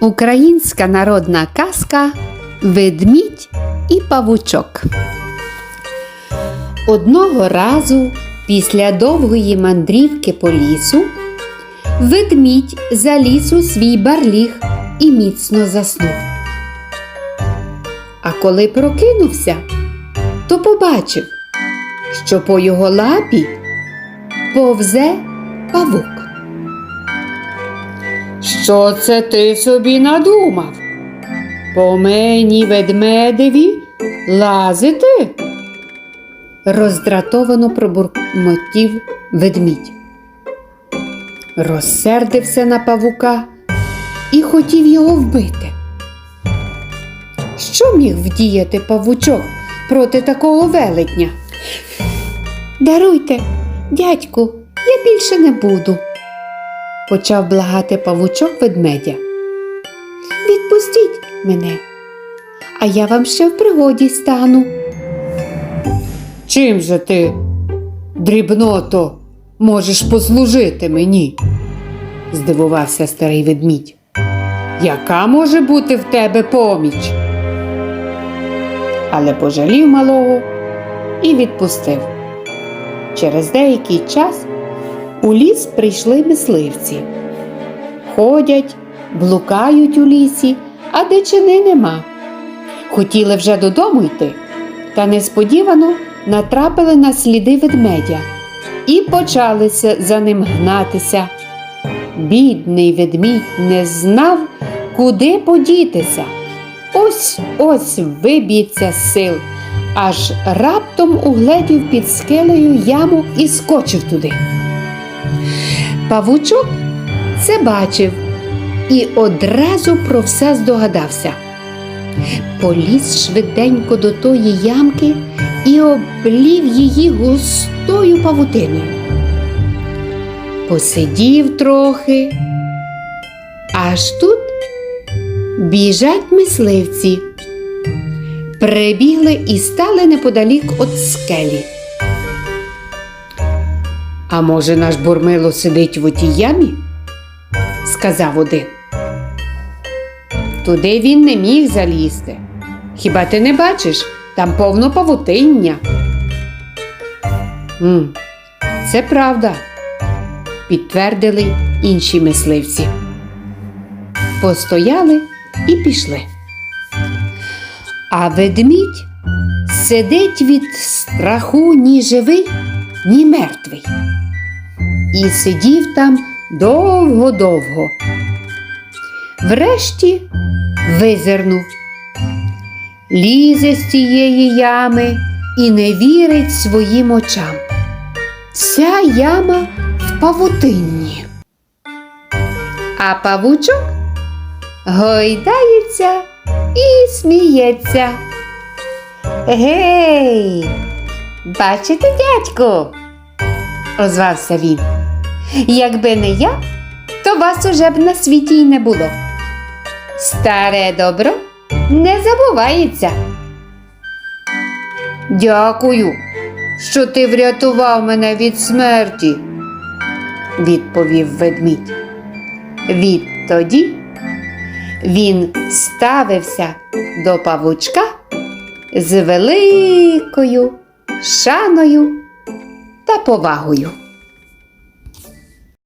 Українська народна казка Ведмідь і павучок. Одного разу після довгої мандрівки по лісу ведмідь заліз у свій барліг і міцно заснув. А коли прокинувся, то побачив, що по його лапі повзе павук. Що це ти собі надумав? По мені ведмедеві лазити? Роздратовано пробурмотів ведмідь. Розсердився на павука і хотів його вбити. Що міг вдіяти павучок проти такого велетня? Даруйте, дядьку, я більше не буду почав благати павучок ведмедя. Відпустіть мене, а я вам ще в пригоді стану. Чим же ти, дрібното, можеш послужити мені? здивувався старий ведмідь. Яка може бути в тебе поміч? Але пожалів малого і відпустив. Через деякий час у ліс прийшли мисливці. Ходять, блукають у лісі, а дичини нема. Хотіли вже додому йти, та несподівано натрапили на сліди ведмедя і почалися за ним гнатися. Бідний ведмідь не знав, куди подітися. Ось ось виб'ється з сил, аж раптом угледів під скелею яму і скочив туди. Павучок це бачив і одразу про все здогадався. Поліз швиденько до тої ямки і облів її густою павутиною. Посидів трохи, аж тут біжать мисливці. Прибігли і стали неподалік від скелі. А може, наш бурмило сидить в отій ямі? сказав один. Туди він не міг залізти. Хіба ти не бачиш? Там повно павутиння. «М, Це правда, підтвердили інші мисливці. Постояли і пішли. А ведмідь сидить від страху ні живий, ні мертвий. І сидів там довго-довго. Врешті визирнув, лізе з цієї ями і не вірить своїм очам. Ця яма в павутинні. А павучок гойдається і сміється. Гей, бачите, дядьку? озвався він. Якби не я, то вас уже б на світі й не було. Старе добро не забувається. Дякую, що ти врятував мене від смерті, відповів ведмідь. Відтоді він ставився до павучка з великою шаною та повагою.